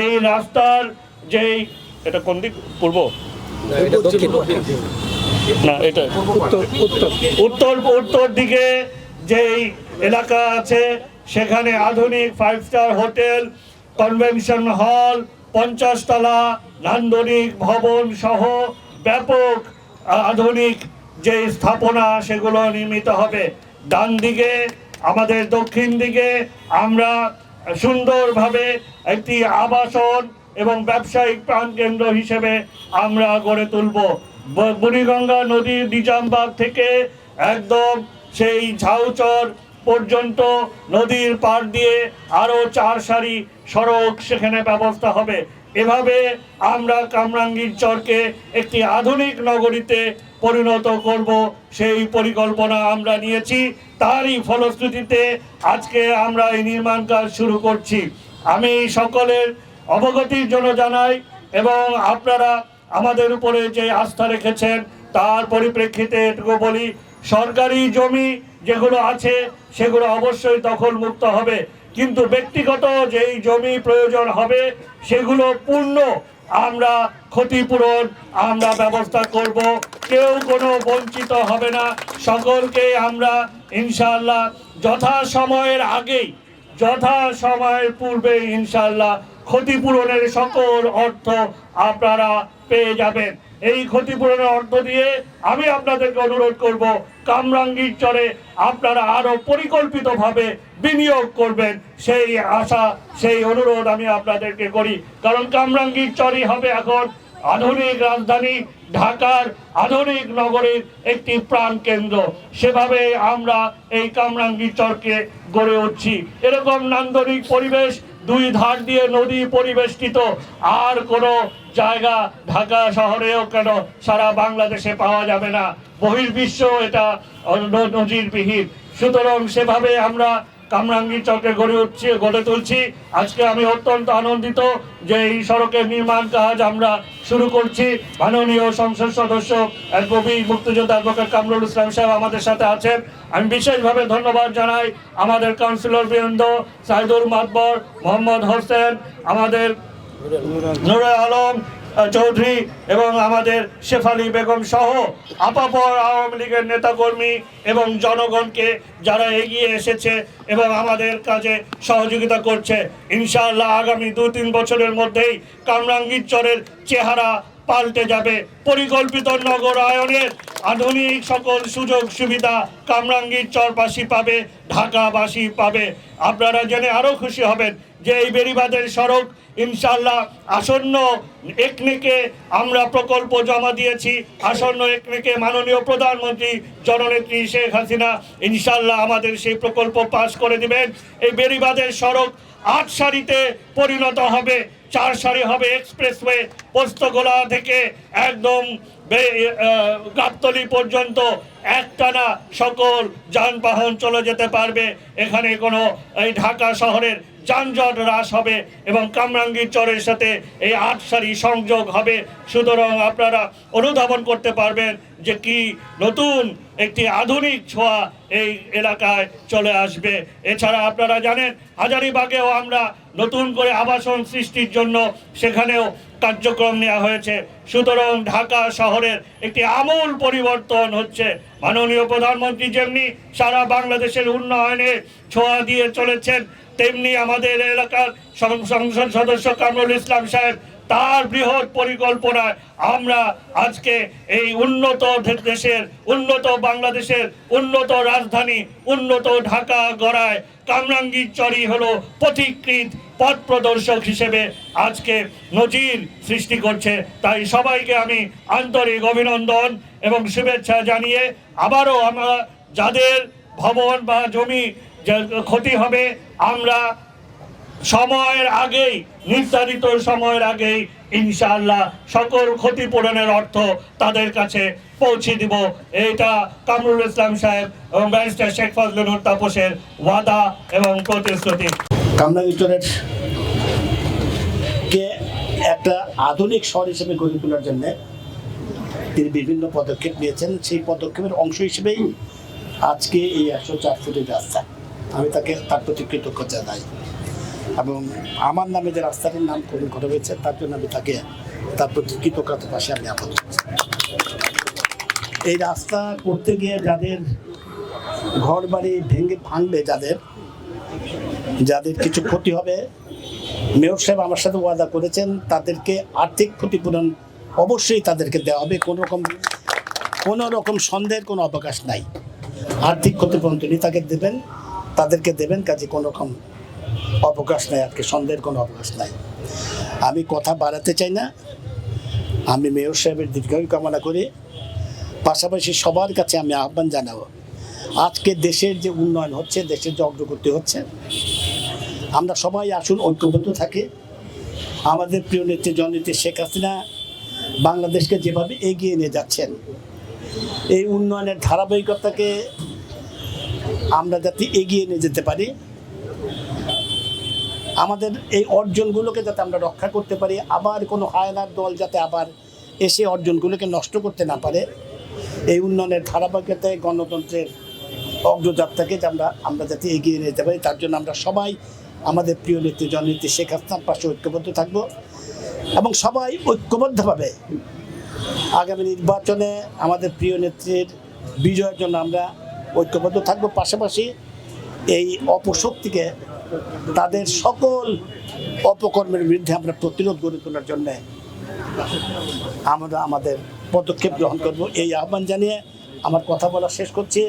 এই রাস্তার যেই এটা কোন দিক? পূর্ব? না এটা উত্তর উত্তর। দিকে যেই এলাকা আছে সেখানে আধুনিক five star hotel convention hall পঞ্চাশতলা নান্দনিক ভবন সহ ব্যাপক আধুনিক যে স্থাপনা সেগুলো নির্মিত হবে। ডান দিকে আমাদের দক্ষিণ দিকে আমরা সুন্দরভাবে একটি আবাসন এবং ব্যবসায়িক প্রাণকেন্দ্র হিসেবে আমরা গড়ে তুলব। বুড়িগঙ্গা নদীর নিজামবাগ থেকে একদম সেই ঝাউচর পর্যন্ত নদীর পার দিয়ে আরও চার সারি সড়ক সেখানে ব্যবস্থা হবে। এভাবে আমরা কামরাঙ্গীর চরকে একটি আধুনিক নগরীতে পরিণত করব, সেই পরিকল্পনা আমরা নিয়েছি, তারই ফলশ্রুতিতে আজকে আমরা এই নির্মাণ কাজ শুরু করছি। আমি সকলের অবগতির জন্য জানাই এবং আপনারা আমাদের উপরে যে আস্থা রেখেছেন, তার পরিপ্রেক্ষিতে এটুকু বলি, সরকারি জমি যেগুলো আছে, সেগুলো অবশ্যই দখল মুক্ত হবে। কিন্তু ব্যক্তিগত যেই জমি প্রয়োজন হবে, সেগুলো পূর্ণ। আমরা ক্ষতিপূরণ, আমরা ব্যবস্থা করব। কেউ কোনো বঞ্চিত হবে না। সকলকে আমরা ইনশাল্লাহ যথা সময়ের আগেই যথা সময়ের পূর্বে ইনশাল্লাহ ক্ষতিপূরণের সকল অর্থ আপনারা পেয়ে যাবেন। এই ক্ষতিপূরণের অর্থ দিয়ে আমি আপনাদেরকে অনুরোধ করব, কামরাঙ্গীর চরে আপনারা আরও পরিকল্পিতভাবে বিনিয়োগ করবেন। সেই আশা, সেই অনুরোধ আমি আপনাদেরকে করি। কারণ কামরাঙ্গীর চরই হবে এখন আধুনিক রাজধানী, ঢাকার আধুনিক নগরের একটি প্রাণ কেন্দ্র। সেভাবে আমরা এই কামরাঙ্গী চরকে গড়ে উঠছি। এরকম নান্দনিক পরিবেশ দুই ধার দিয়ে নদী পরিবেষ্টিত। আর কোনো জায়গা ঢাকা শহরেও কেন সারা বাংলাদেশে পাওয়া যাবে না? বহির্বিশ্ব এটা নদীর নজিরবিহীন। সুতরাং সেভাবে আমরা কামরাঙ্গি চকে গড়ে উঠছি, গড়ে তুলছি। আজকে আমি অত্যন্ত আনন্দিত যে এই সড়কের নির্মাণ কাজ আমরা শুরু করছি। মাননীয় সংসদ সদস্য কবি, মুক্তিযোদ্ধা অ্যাডভোকেট কামরুল ইসলাম সাহেব আমাদের সাথে আছেন। আমি বিশেষভাবে ধন্যবাদ জানাই আমাদের কাউন্সিলর বৃন্দ সাইদুল মাতবর, মোহাম্মদ হোসেন, আমাদের নুরে আলম চৌধুরী এবং আমাদের শেফালি বেগম সহ আপাপর আওয়ামী লীগের নেতাকর্মী এবং জনগণকে যারা এগিয়ে এসেছে এবং আমাদের কাজে সহযোগিতা করছে, ইনশাআল্লাহ আগামী দু তিন বছরের মধ্যেই কামরাঙ্গীর চরের চেহারা পাল্টে যাবে। পরিকল্পিত নগরায়নের আধুনিক সকল সুযোগ সুবিধা কামরাঙ্গীর চরবাসী পাবে, ঢাকাবাসী পাবে। আপনারা জেনে আরও খুশি হবেন যে এই বেড়িবাঁধের সড়ক ইনশাল্লাহ আসন্ন একনেকে আমরা প্রকল্প জমা দিয়েছি। আসন্ন একনেকে মাননীয় প্রধানমন্ত্রী জননেত্রী শেখ হাসিনা ইনশাল্লাহ আমাদের সেই প্রকল্প পাশ করে দিবেন। এই বেড়িবাঁধের সড়ক আট সারিতে পরিণত হবে, চার সারি হবে এক্সপ্রেসওয়ে, পোস্তগোলা থেকে একদম বে- গাবতলি পর্যন্ত একটানা সকল যানবাহন চলে যেতে পারবে। এখানে কোনো, এই ঢাকা শহরের যানজট হ্রাস হবে এবং কামরাঙ্গীর চরের সাথে এই আট সারি সংযোগ হবে। সুতরাং আপনারা অনুধাবন করতে পারবেন যে কি নতুন একটি আধুনিক ছোঁয়া এই এলাকায় চলে আসবে। এছাড়া আপনারা জানেন, হাজারিবাগেও আমরা নতুন করে আবাসন সৃষ্টির জন্য সেখানেও কার্যক্রম নেওয়া হয়েছে। সুতরাং ঢাকা শহরের একটি আমূল পরিবর্তন হচ্ছে। মাননীয় প্রধানমন্ত্রী যেমনি সারা বাংলাদেশের উন্নয়নে ছোঁয়া দিয়ে চলেছেন, তেমনি আমাদের এলাকার সংসদ সদস্য কামরুল ইসলাম সাহেব তার বৃহৎ পরিকল্পনায় আমরা আজকে এই উন্নত দেশের, উন্নত বাংলাদেশের, উন্নত রাজধানী, উন্নত ঢাকা গড়ায় কামরাঙ্গীর চরি হলো পথিকৃত পথ প্রদর্শক হিসেবে আজকে নজির সৃষ্টি করছে। তাই সবাইকে আমি আন্তরিক অভিনন্দন এবং শুভেচ্ছা জানিয়ে আবারও আমরা যাদের ভবন বা জমি ক্ষতি হবে, আমরা সময়ের আগেই, নির্ধারিত সময়ের আগেই ইনশাআল্লাহ সকল ক্ষতিপূরণের অর্থ তাদের কাছে পৌঁছে দিব। এটা কামরুল ইসলাম সাহেব এবং ব্যারিস্টার শেখ ফজলুল তাপসের ওয়াদা এবং প্রতিশ্রুতি। কামরাঙ্গীচরের কে একটা আধুনিক শহর হিসেবে গড়ে তোলার জন্য তিনি বিভিন্ন পদক্ষেপ নিয়েছেন। সেই পদক্ষেপের অংশ হিসেবেই আজকে এই একশো চার ফুটের রাস্তা। আমি তাকে তার প্রতি কৃতজ্ঞতা জানাই। এবং আমার নামে যে রাস্তাটির নামকরণ করা হয়েছে তার জন্য আমি তাকে, তার প্রতি কৃতজ্ঞতার পাশে আমি আপাতত এই রাস্তা করতে গিয়ে যাদের ঘর বাড়ি ভেঙে ভাঙবে, যাদের যাদের কিছু ক্ষতি হবে, মেয়র সাহেব আমার সাথে ওয়াদা করেছেন, তাদেরকে আর্থিক ক্ষতিপূরণ অবশ্যই তাদেরকে দেওয়া হবে। কোনো রকম কোনো রকম সন্দেহের কোনো অবকাশ নাই। আর্থিক ক্ষতিপূরণ তিনি তাকে দেবেন, তাদেরকে দেবেন, কাজে কোনো রকম অবকাশ নাই, আজকে সন্দেহের কোনো অবকাশ নাই। আমি কথা বাড়াতে চাই না। আমি মেয়র সাহেবের দীর্ঘায়ু কামনা করি। পাশাপাশি সবার কাছে আমি আহ্বান জানাব, আজকে দেশের যে উন্নয়ন হচ্ছে, দেশের যে অগ্রগতি হচ্ছে, আমরা সবাই আসুন, ঐক্যবদ্ধ থাকি। আমাদের প্রিয় নেত্রী, জননেত্রী শেখ হাসিনা বাংলাদেশকে যেভাবে এগিয়ে নিয়ে যাচ্ছেন, এই উন্নয়নের ধারাবাহিকতাকে আমরা যাতে এগিয়ে নিয়ে যেতে পারি আমাদের এই অর্জনগুলোকে যাতে আমরা রক্ষা করতে পারি, আবার কোনো হায়নার দল যাতে আবার এসে অর্জনগুলোকে নষ্ট করতে না পারে, এই উন্নয়নের ধারাবাহিকতায় গণতন্ত্রের অগ্রযাত্রাকে যে আমরা আমরা যাতে এগিয়ে নিয়ে যেতে পারি, তার জন্য আমরা সবাই আমাদের প্রিয় নেত্রী জননেত্রী শেখ হাসিনার পাশে ঐক্যবদ্ধ থাকব এবং সবাই ঐক্যবদ্ধভাবে আগামী নির্বাচনে আমাদের প্রিয় নেত্রীর বিজয়ের জন্য আমরা ঐক্যবদ্ধ থাকব। পাশাপাশি এই অপশক্তিকে তাদের সকল অপকর্মের বিরুদ্ধে আমরা প্রতিরোধ গড়ে তোলার জন্য আমরা আমাদের পদক্ষেপ গ্রহণ করব। এই আহ্বান জানিয়ে আমার কথা বলা শেষ করছি।